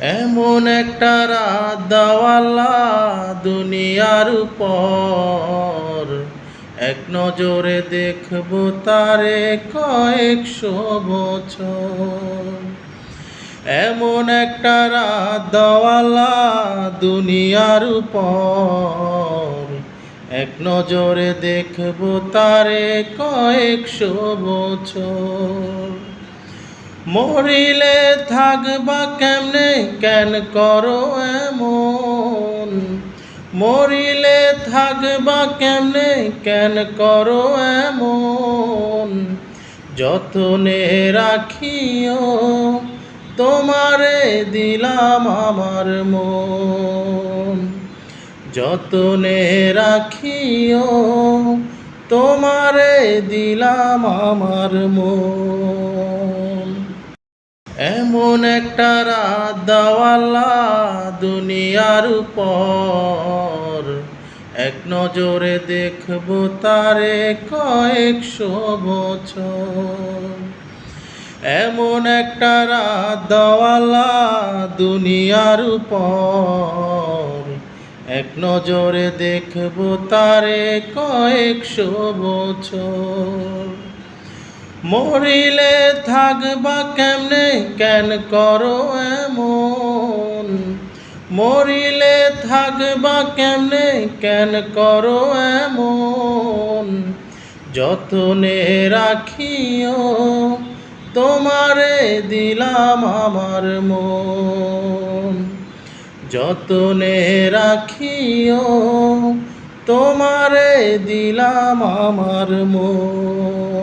এমন একটা রাত দাওয়াল্লা দুনিয়ার উপর। এক নজরে দেখব তারে কয়েকশো বছর। এমন একটা রাত দাওয়াল্লা দুনিয়ার উপর। এক নজরে দেখব তারে কয়েকশো বছর। মরিলে থাকবা কেমনে? কেন করো এমন? মরিলে থাকবা কেমনে? কেন করো এমন? যতনে রাখিও, তোমারে দিলাম আমার মন। যতনে রাখিও, তোমারে দিলাম আমার মন। এমন একটা রাত দাওয়াল্লা দুনিয়ার উপর। এক নজরে দেখব তারে কয়েকশো বছর। এমন একটা রাত দাওয়াল্লা দুনিয়ার উপর। এক নজরে দেখব তারে কয়েকশো বছর। মরিলে থাকবা কেমনে? কেন করো এমন? মরিলে থাকবা কেমনে? কেন করো এমন? যতনে রাখিও, তোমারে দিলাম আমার মন। যতনে রাখিও, তোমারে দিলাম আমার মন।